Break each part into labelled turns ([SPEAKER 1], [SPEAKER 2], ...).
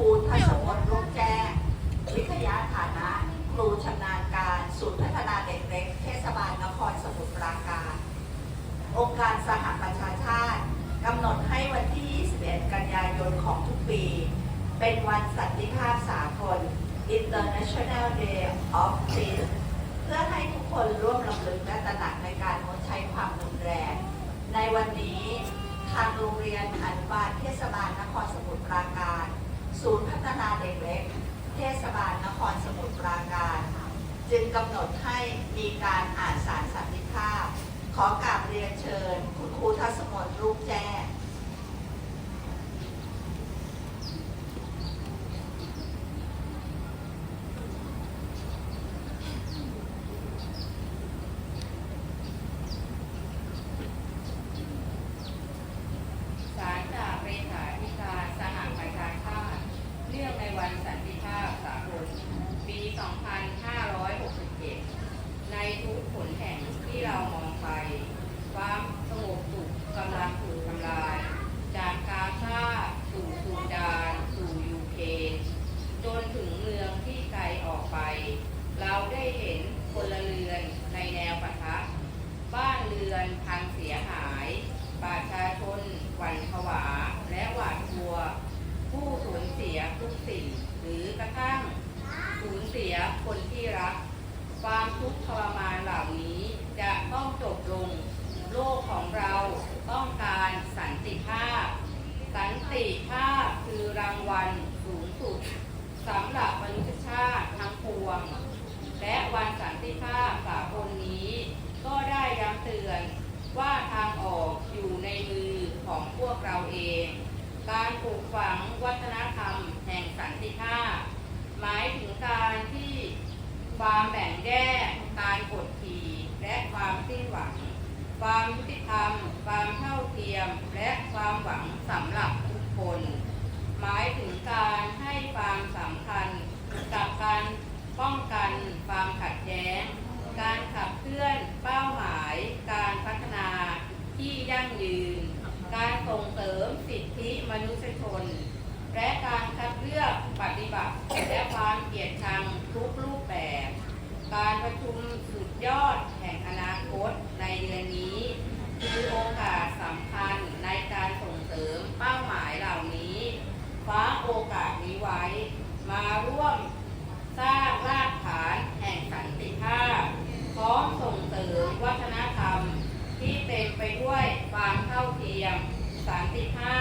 [SPEAKER 1] รูทัศมนต์รุ่งแจ้ง วิทยาฐานะ ครูชำนาญการ ศูนย์พัฒนาเด็กเล็ก เทศบาลนครสมุทรปราการ องค์การสหประชาชาติกำหนดให้วันที่ 21 กันยายนของทุกปี เป็นวันสันติภาพสากล International Day of Peace เพื่อให้ทุกคนร่วมรำลึกและตระหนักในการงดใช้ความรุนแรง ในวันนี้ทางโรงเรียนอนุบาลเทศบาลนครสมุทรปราการ ศูนย์พัฒนาเด็กเล็ก เทศบาลนครสมุทรปราการ จึงกำหนดให้มีการอ่านสารสันติภาพ ขอกราบเรียนเชิญ คุณครูทัศมนต์รูปแจ้ง
[SPEAKER 2] สารจากเลขาธิการสหประชาชาติเรื่องในวันสันติภาพสากลปี 2567 ในทุกผลแห่งที่เรามองไป ความสงบสุขกำลังถูกทำลาย จากกาซาสู่ซูดานสู่ยูเครนจนถึงเมืองที่ไกลออกไป เราได้เห็นพลเรือนในแนวปะทะ บ้านเรือนพังเสียหาย ประชาชนหวั่นผวาและหวาดกลัว ผู้สูญเสียทุกสิ่ง หรือกระทั่งสูญเสียคนที่รัก ความทุกข์ทรมานเหล่านี้จะต้องจบลง โลกของเราต้องการสันติภาพ สัน ติภาพคือรางวัลสูงสุดสำหรับมนุษยชาติทั้งปวง และวันสันติภาพสากลนี้ ก็ได้ย้ำเตือนว่าทางออกอยู่ในมือของพวกเราเอง การปลูกฝังวัฒนธรรมแห่งสันติภาพ หมายถึงการที่ความแบ่งแยกการกดขี่และความสิ้นหวัง ความยุติธรรม ความเท่าเทียม และความหวังสำหรับ มายถึงการให้ความสำคัญกับการป้องกันความขัดแย้ง การขับเคลื่อนเป้าหมาย การพัฒนาที่ยั่งยืน การส่งเสริมสิทธิมนุษยชน และการคัดเลือกปฏิบัติ และความเกลียดชังทุกรูปแบบ การประชุมสุดยอดแห่งอนาคตในเดือนนี้ คือโอกาสสำคัญในการส่งเสริมเป้าหมายเหล่านี้คว้าโอกาสนี้ไว้ มาร่วมสร้างรากฐานแห่งสันติภาพ พร้อมส่งเสริมวัฒนธรรม ที่เต็มไปด้วยความเท่าเทียม สามสิบห้า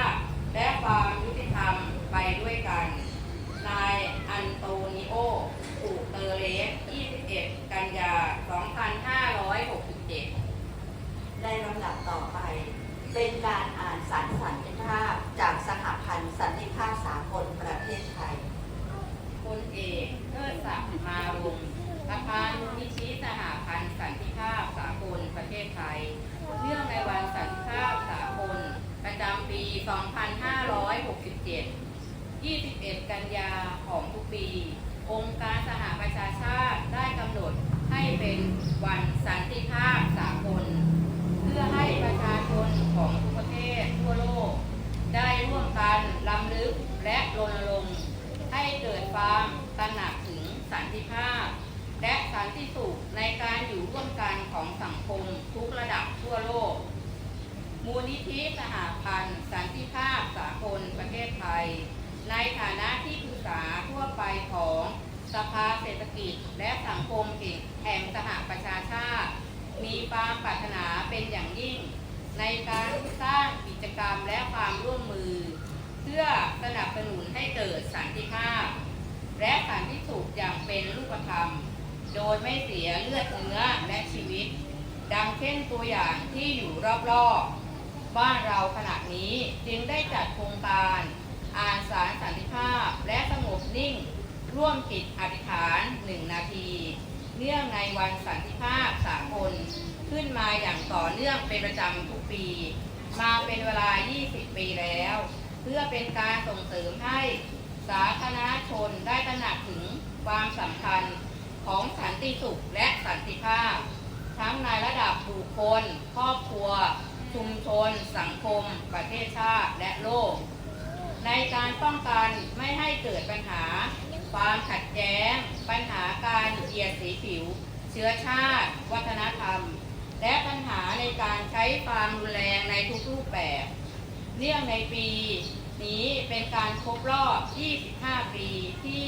[SPEAKER 2] ละความยุติธรรมไปด้วยกัน นายอันโตนิโออูเตอเรส 21 กันยา 2567
[SPEAKER 1] ในลำดับต่อไป เป็นการอ่านสารสันติภาพจากสหพันธ์สันติภาพสากลประเทศไทย
[SPEAKER 2] พลเอกเทิดศักดิ์มารุงประธานมูลนิธิสหพันธ์สันติภาพสากลประเทศไทย เนื่องในวันสันติภาพสากลประจำปี 2567 21 กันยาของทุกปี องค์การสหประชาชาติได้กำหนดให้เป็นวันสันติภาพสากล เพื่อให้ประชาชนของทุกประเทศทั่วโลก ได้ร่วมกันล้ำลึกและรณรงค์ให้เกิดความตระหนักถึงสันติภาพ และสันติสุขในการอยู่ร่วมกันของสังคมทุกระดับทั่วโลก มูลนิธิสหพันธ์สันติภาพสากลประเทศไทย ในฐานะที่ปรึกษาทั่วไปของสภาเศรษฐกิจและสังคมแห่งสหประชาชาติ มีความปรารถนาเป็นอย่างยิ่ง ในการสร้างกิจกรรมและความร่วมมือ เพื่อสนับสนุนให้เกิดสันติภาพ และสันติสุขอย่างเป็นรูปธรรม โดยไม่เสียเลือดเนื้อและชีวิต ดังเช่นตัวอย่างที่อยู่รอบๆ บ้านเราขณะนี้จึงได้จัดโครงการอ่านสารสันติภาพและสงบนิ่ง ร่วมจิตอธิษฐานหนึ่งนาที เนื่องในวันสันติภาพสากลขึ้นมาอย่างต่อเนื่องเป็นประจำทุกปี มาเป็นเวลา 20 ปีแล้ว เพื่อเป็นการส่งเสริมให้สาธารณชนได้ตระหนักถึงความสำคัญของสันติสุขและสันติภาพ ทั้งในระดับบุคคล ครอบครัว ชุมชน สังคม ประเทศชาติและโลก ในการป้องกันไม่ให้เกิดปัญหา ความขัดแย้ง ปัญหาการเหยียดสีผิว เชื้อชาติ วัฒนธรรม และปัญหาในการใช้ความรุนแรงในทุกรูปแบบเนื่องในปีนี้เป็นการครบรอบ 25 ปีที่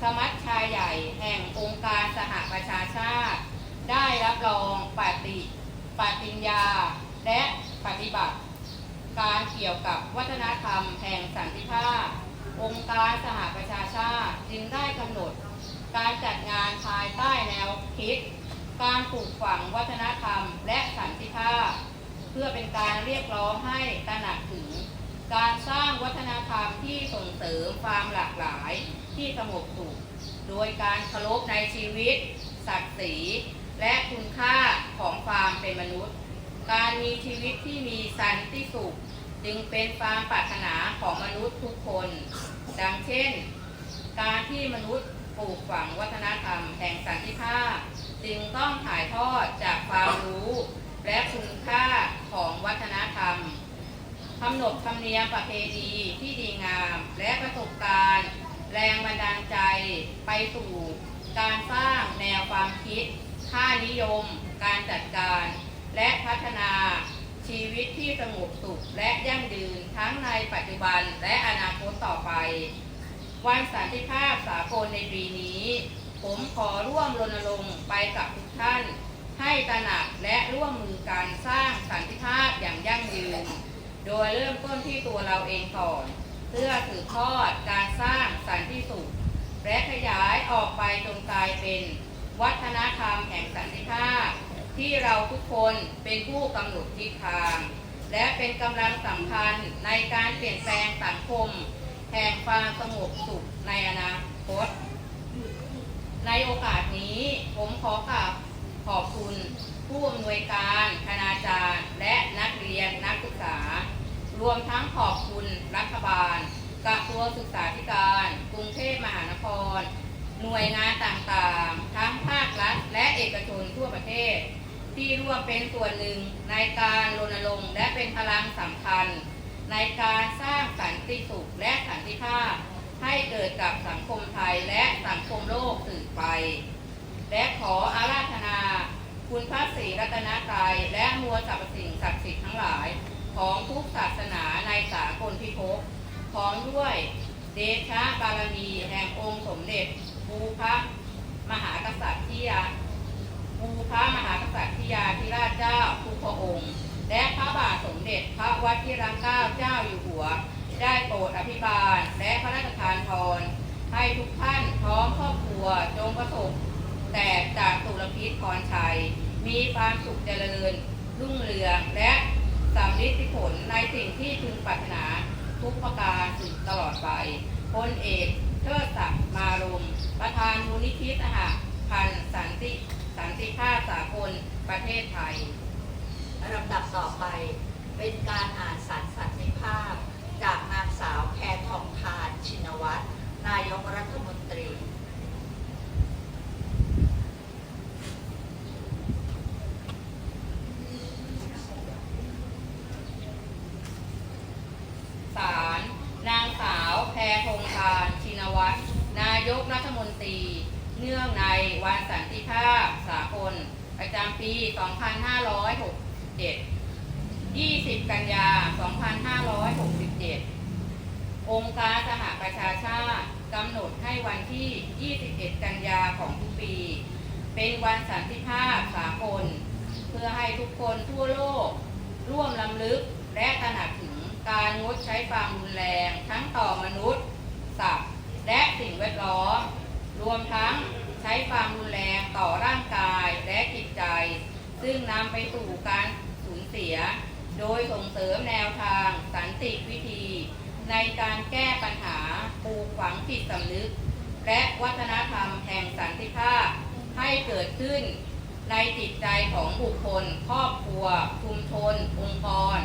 [SPEAKER 2] สมัชชาใหญ่แห่งองค์การสหประชาชาติ ได้รับรองปฏิปฏิญญา และปฏิบัติ การเกี่ยวกับวัฒนธรรมแห่งสันติภาพ องค์การสหประชาชาติจึงได้กำหนด การจัดงานภายใต้แนวคิด การปลูกฝังวัฒนธรรมและสันติภาพ เพื่อเป็นการเรียกร้องให้ตระหนักถึง การสร้างวัฒนธรรมที่ส่งเสริมความหลากหลายที่สงบสุขโดยการเคารพในชีวิต ศักดิ์ศรีและคุณค่าของความเป็นมนุษย์ การมีชีวิตที่มีสันติสุข จึงเป็นความปรารถนาของมนุษย์ทุกคน ดังเช่น การที่มนุษย์ปลูกฝังวัฒนธรรมแห่งสันติภาพ จึงต้องถ่ายทอดจากความรู้ และคุณค่าของวัฒนธรรมกำหนดธรรมเนียมประเพณีที่ดีงาม และประสบการณ์ แรงบันดาลใจไปสู่ การสร้างแนวความคิด ค่านิยม การจัดการ และพัฒนาชีวิตที่สงบสุขและยั่งยืนทั้งในปัจจุบันและอนาคตต่อไป วันสันติภาพสากลในปีนี้ ผมขอร่วมรณรงค์ไปกับทุกท่าน ให้ตระหนักและร่วมมือการสร้างสันติภาพอย่างยั่งยืน โดยเริ่มต้นที่ตัวเราเองก่อนเพื่อสืบทอดการสร้างสันติสุขและขยายออกไปจนกลายเป็น วัฒนธรรมแห่งสันติภาพ ที่เราทุกคนเป็นผู้กำหนดทิศทาง และเป็นกำลังสำคัญในการเปลี่ยนแปลงสังคม แห่งความสงบสุขในอนาคต ในโอกาสนี้ผมขอกราบขอบคุณผู้อำนวยการคณาจารย์ และนักเรียนนักศึกษา รวมทั้งขอบคุณรัฐบาลกระทรวงศึกษาธิการ กรุงเทพมหานคร หน่วยงานต่างๆ ทั้งภาครัฐและเอกชนทั่วประเทศ ที่ร่วมเป็นส่วนหนึ่งในการรณรงค์และเป็นพลังสำคัญ ในการสร้างสันติสุขและสันติภาพ ให้เกิดกับสังคมไทยและสังคมโลกสืบไป และขออาราธนา คุณพระศรีรัตนตรัยและมวลสรรพสิ่งศักดิ์สิทธิ์ทั้งหลาย ของทุกศาสนาในสากลพิภพพร้อมด้วยเดชะบารมีแห่งองค์สมเด็จภูพระมหากษัตริย์ที่ยา ภูพระมหากษัตริยาธิราชเจ้าทุกพระองค์ และพระบาทสมเด็จพระวชิรเกล้าเจ้าอยู่หัว ได้โปรดอภิบาล และพระราชทานพรให้ทุกท่านพร้อมครอบครัวจงประสบ แต่จากสุรพิษพรชัย มีความสุขเจริญ รุ่งเรืองและสำลิดผลในสิ่งที่พึงปรารถนาทุกประการสืบตลอดไปพลเอกเทิดศักดิ์มารมประธานมูลนิธิสหพันธ์สันติ สันติภาพสากลประเทศไทย
[SPEAKER 1] ลำดับต่อไปเป็นการอ่านสารสันติภาพ จากนางสาวแพทองทานชินวัตรนายกรัฐมนตรี
[SPEAKER 2] ศาลนางสาวแพทองทานชินวัตรนายกรัฐมนตรี เนื่องในวันสันติภาพสากล ประจำปี 2567 20 กันยา 2567 องค์การสหประชาชาติกำหนดให้วันที่ 21 กันยาของทุกปี เป็นวันสันติภาพสากล เพื่อให้ทุกคนทั่วโลก ร่วมลำลึกและตระหนักถึงการงดใช้ความรุนแรงทั้งต่อมนุษย์ สัตว์ และสิ่งแวดล้อม รวมทั้งใช้ความรุนแรงต่อร่างกายและจิตใจ ซึ่งนำไปสู่การสูญเสีย โดยส่งเสริมแนวทางสันติวิธี ในการแก้ปัญหาปลูกฝังจิตสำนึก และวัฒนธรรมแห่งสันติภาพให้เกิดขึ้น ในจิตใจของบุคคล ครอบครัวชุมชนองค์กร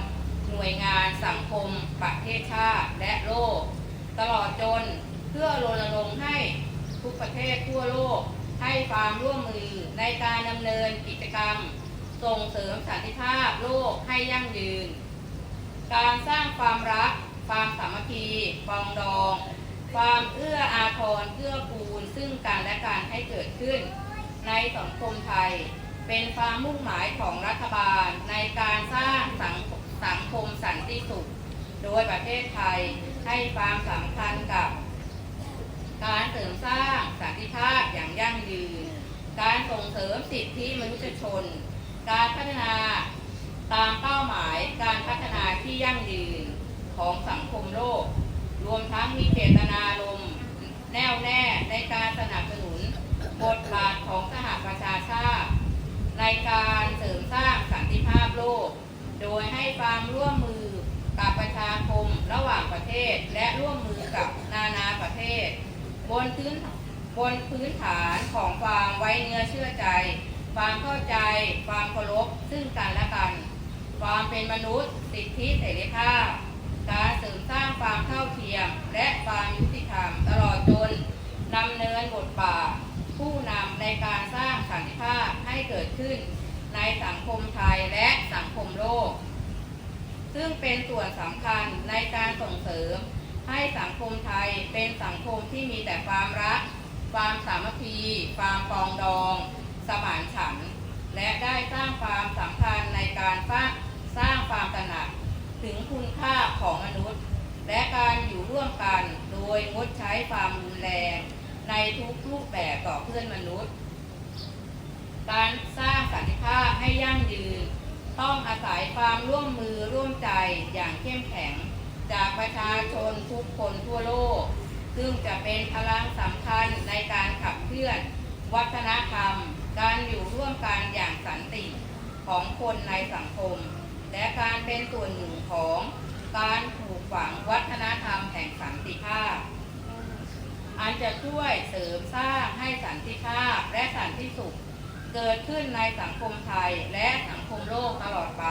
[SPEAKER 2] หน่วยงานสังคม ประเทศชาติและโลก ตลอดจนเพื่อรณรงค์ให้ ทุกประเทศทั่วโลก ให้ความร่วมมือในการดำเนินกิจกรรม ส่งเสริมสันติภาพโลกให้ยั่งยืน การสร้างความรัก ความสามัคคีปองดอง ความเอื้ออาทรเกื้อกูลซึ่งกันและกันให้เกิดขึ้น ในสังคมไทย เป็นความมุ่งหมายของรัฐบาลในการสร้างสังสังคมสันติสุข โดยประเทศไทยให้ความสำคัญกับ การเสริมสร้างสันติภาพอย่างยั่งยืน การส่งเสริมสิทธิมนุษยชน การพัฒนาตามเป้าหมายการพัฒนาที่ยั่งยืนของสังคมโลก รวมทั้งมีเจตนารมณ์แน่วแน่ในการสนับสนุนบทบาทของสหประชาชาติ ในการเสริมสร้างสันติภาพโลก โดยให้ความร่วมมือกับประชาคมระหว่างประเทศและร่วมมือกับนานาประเทศ บนพื้นบนพื้นฐานของความไว้เนื้อเชื่อใจ ความเข้าใจ ความเคารพซึ่งกันและกัน ความเป็นมนุษย์ สิทธิเสรีภาพ การเสริมสร้างความเท่าเทียม และความยุติธรรมตลอดจนนำเนินบทบาทผู้นำในการสร้างสันติภาพให้เกิดขึ้น ในสังคมไทยและสังคมโลก ซึ่งเป็นส่วนสำคัญในการส่งเสริม ให้สังคมไทยเป็นสังคมที่มีแต่ความรัก ความสามัคคี ความปองดองสมานฉันท์และได้สร้างความสำคัญในการสร้างสร้างความตระหนักถึงคุณค่าของมนุษย์ และการอยู่ร่วมกันโดยงดใช้ความรุนแรง ในทุกรูปแบบต่อเพื่อนมนุษย์ การสร้างสันติภาพให้ยั่งยืน ต้องอาศัยความร่วมมือร่วมใจอย่างเข้มแข็ง จากประชาชนทุกคนทั่วโลก ซึ่งจะเป็นพลังสำคัญในการขับเคลื่อน วัฒนธรรม การอยู่ร่วมกันอย่างสันติของคนในสังคม และการเป็นส่วนหนึ่งของการปลูกฝังวัฒนธรรมแห่งสันติภาพ อันจะช่วยเสริมสร้างให้สันติภาพและสันติสุข เกิดขึ้นในสังคมไทยและสังคมโลกตลอดไป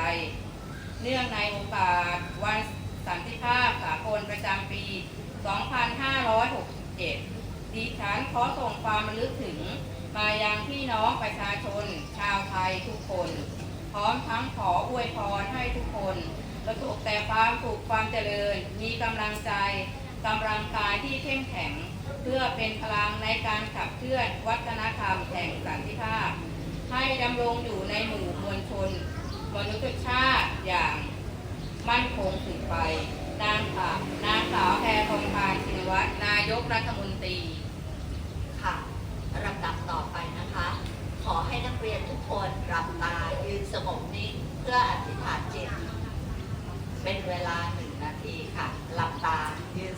[SPEAKER 2] เนื่องในโอกาสวัน สันติภาพสากลประจำปี 2567 ดิฉันขอส่งความระลึกถึง มายังพี่น้องประชาชน ชาวไทยทุกคน พร้อมทั้งขออวยพรให้ทุกคน ประสบแต่ความสุขความเจริญ มีกำลังใจกำลังกายที่เข้มแข็ง เพื่อเป็นพลังในการขับเคลื่อนวัฒนธรรมแห่งสันติภาพ ให้ดำรงอยู่ในหมู่มวลชนมนุษยชาติอย่าง มั่นคงสืบไป นางสาวนางสาวแพทองทานชินวัตรนายกรัฐมนตรี
[SPEAKER 1] ค่ะลำดับต่อไปนะคะ ขอให้นักเรียนทุกคนหลับตายืนสงบนิ่งเพื่ออธิษฐานจิต เป็นเวลาหนึ่งนาทีค่ะหลับตายืน